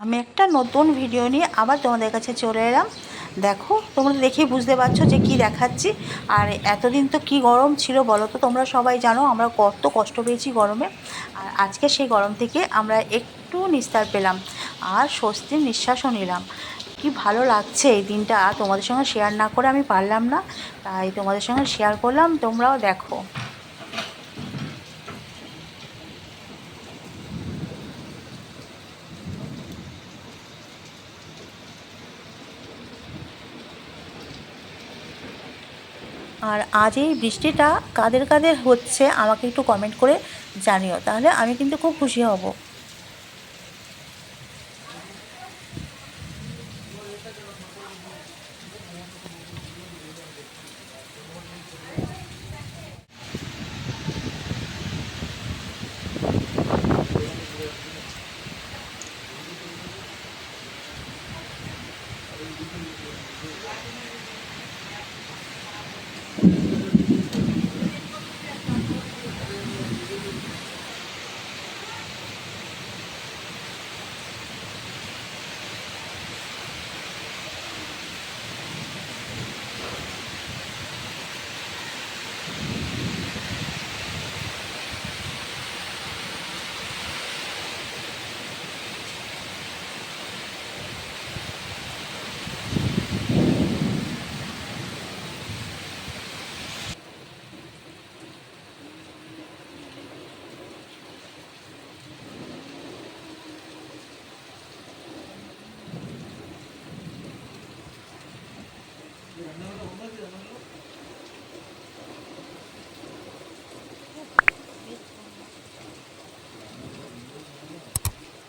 আমি একটা নতুন ভিডিও নিয়ে আবার তোমাদের কাছে চলে এলাম। দেখো, তোমরা দেখেই বুঝতে পারছ যে কি দেখাচ্ছি। আর এতদিন তো কি গরম ছিল বলো তো, তোমরা সবাই জানো আমরা কত কষ্ট পেয়েছি গরমে। আর আজকে সেই গরম থেকে আমরা একটু নিস্তার পেলাম আর স্বস্তির নিঃশ্বাসও নিলাম। কি ভালো লাগছে এই দিনটা, আর তোমাদের সঙ্গে শেয়ার না করে আমি পারলাম না। তাই তোমাদের সঙ্গে শেয়ার করলাম, তোমরাও দেখো। আর আজ এই বৃষ্টিটা কাদের কাদের হচ্ছে আমাকে একটু কমেন্ট করে জানিও। তাহলে আমি কিন্তু খুব খুশি হব। আমি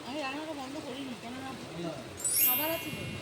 아니 안 하고 먼저 걸리니까 하나 다 받아치고.